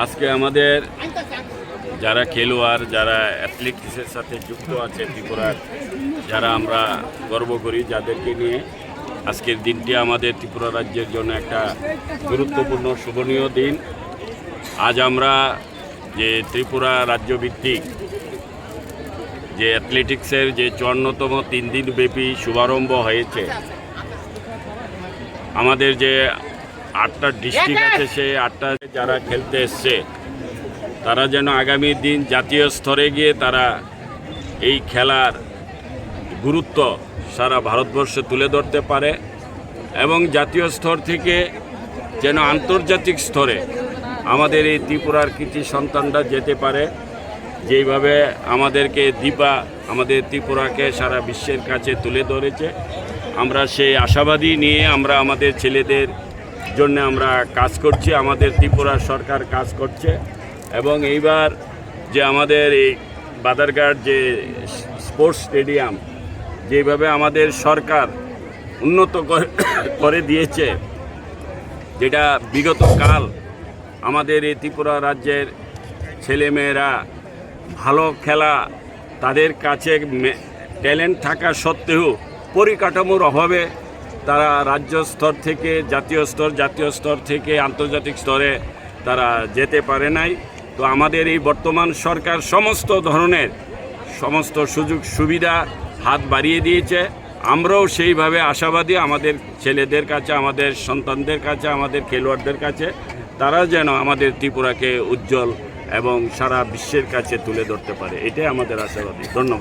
আজকে আমাদের যারা খেলোয়াড়, যারা অ্যাথলেটিক্সের সাথে যুক্ত আছে ত্রিপুরার, যারা আমরা গর্ব করি, যাদেরকে নিয়ে আজকের দিনটি আমাদের ত্রিপুরা রাজ্যের জন্য একটা গুরুত্বপূর্ণ, শোভনীয় দিন। আজ আমরা যে ত্রিপুরা রাজ্যভিত্তিক যে অ্যাথলেটিক্সের যে চুয়ান্নতম তিন দিন ব্যাপী শুভারম্ভ হয়েছে, আমাদের যে আটটা ডিস্ট্রিক্ট আছে সেই আটটা। যারা খেলতে এসছে তারা যেন আগামী দিন জাতীয় স্তরে গিয়ে তারা এই খেলার গুরুত্ব সারা ভারতবর্ষে তুলে ধরতে পারে এবং জাতীয় স্তর থেকে যেন আন্তর্জাতিক স্তরে আমাদের এই ত্রিপুরার কৃতি সন্তানরা যেতে পারে। যেইভাবে আমাদেরকে দীপা আমাদের ত্রিপুরাকে সারা বিশ্বের কাছে তুলে ধরেছে। আমরা সেই আশাবাদী নিয়ে আমরা আমাদের ছেলেদের জন্য আমরা কাজ করছি, আমাদের ত্রিপুরা সরকার কাজ করছে এবং এইবার যে আমাদের এই বাদারঘাট যে স্পোর্টস স্টেডিয়াম, যেভাবে আমাদের সরকার উন্নত করে- দিয়েছে, যেটা বিগত কাল আমাদের এই ত্রিপুরা রাজ্যের ছেলেমেয়েরা ভালো খেলা, তাদের কাছে ট্যালেন্ট থাকা সত্ত্বেও পরিকাঠামোর অভাবে তারা রাজ্য স্তর থেকে, জাতীয় স্তর জাতীয় স্তর থেকে, আন্তর্জাতিক স্তরে তারা যেতে পারে নাই। তো আমাদের এই বর্তমান সরকার সমস্ত ধরনের সমস্ত সুযোগ সুবিধা হাত বাড়িয়ে দিয়েছে। আমরাও সেইভাবে আশাবাদী আমাদের ছেলেদের কাছে, আমাদের সন্তানদের কাছে, আমাদের খেলোয়াড়দের কাছে, তারা যেন আমাদের ত্রিপুরাকে উজ্জ্বল এবং সারা বিশ্বের কাছে তুলে ধরতে পারে। এটাই আমাদের আশাবাদী। ধন্যবাদ।